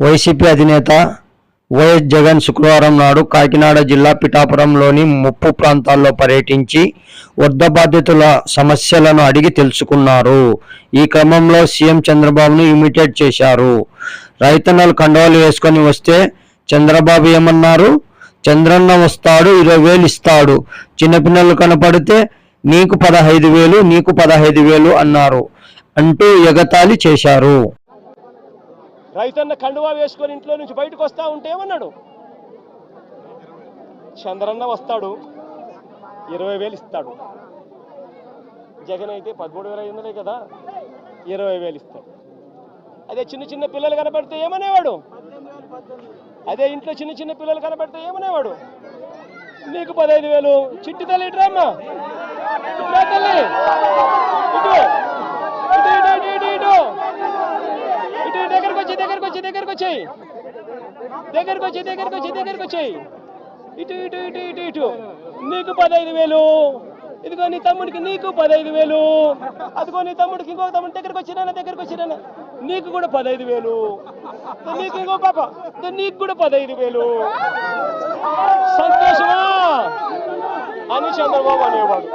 YCP అధినేత YS Jagan శుక్రవారం నాడు కాకినాడ జిల్లా పిఠాపురంలోని ముప్పు ప్రాంతాల్లో పర్యటించి వద్ద బాధితుల సమస్యలను అడిగి తెలుసుకున్నారు. ఈ క్రమంలో సీఎం చంద్రబాబును ఇమిటేట్ చేశారు. రైతన్నలు కండవాలు వేసుకొని వస్తే చంద్రబాబు ఏమన్నారు? చంద్రన్న వస్తాడు ఇరవై వేలు ఇస్తాడు. చిన్నపిల్లలు కనపడితే నీకు పదహైదు వేలు నీకు పదహైదు వేలు అన్నారు. అంటూ ఎగతాళి చేశారు. రైతన్న కండువా వేసుకొని ఇంట్లో నుంచి బయటకు వస్తా ఉంటే ఏమన్నాడు? చంద్రన్న వస్తాడు. ఇరవై వేలు ఇస్తాడు. జగన్ అయితే పదమూడు వేల ఐదు వందలే కదా ఇరవై వేలు ఇస్తాడు. అదే చిన్న చిన్న పిల్లలు కనపడితే ఏమనేవాడు? అదే ఇంట్లో చిన్న చిన్న పిల్లలు కనపడితే ఏమనేవాడు? నీకు పదహైదు వేలు. చిట్టి తల్లి ఇట్రామ్మా ఇట్రా తల్లి ఇటు ఇటు ఇటు ఇటు ఇటు ఇటు ఇటు దగ్గరకు వచ్చి దగ్గరకు వచ్చాయి దగ్గరకు వచ్చి దగ్గరకు వచ్చి దగ్గరకు వచ్చాయి ఇటు ఇటు ఇటు ఇటు ఇటు. నీకు పదహైదు వేలు. ఇదిగో నీ తమ్ముడికి నీకు పదహైదు వేలు. అదిగో నీ తమ్ముడికి ఇంకో తమ్ముడి దగ్గరకు వచ్చినా దగ్గరకు వచ్చినా నీకు కూడా పదహైదు వేలు. నీకు ఇంకో పాప. నీకు కూడా పదహైదు వేలు. సంతోషమా? అని చంద్రబాబు అనేవాడు.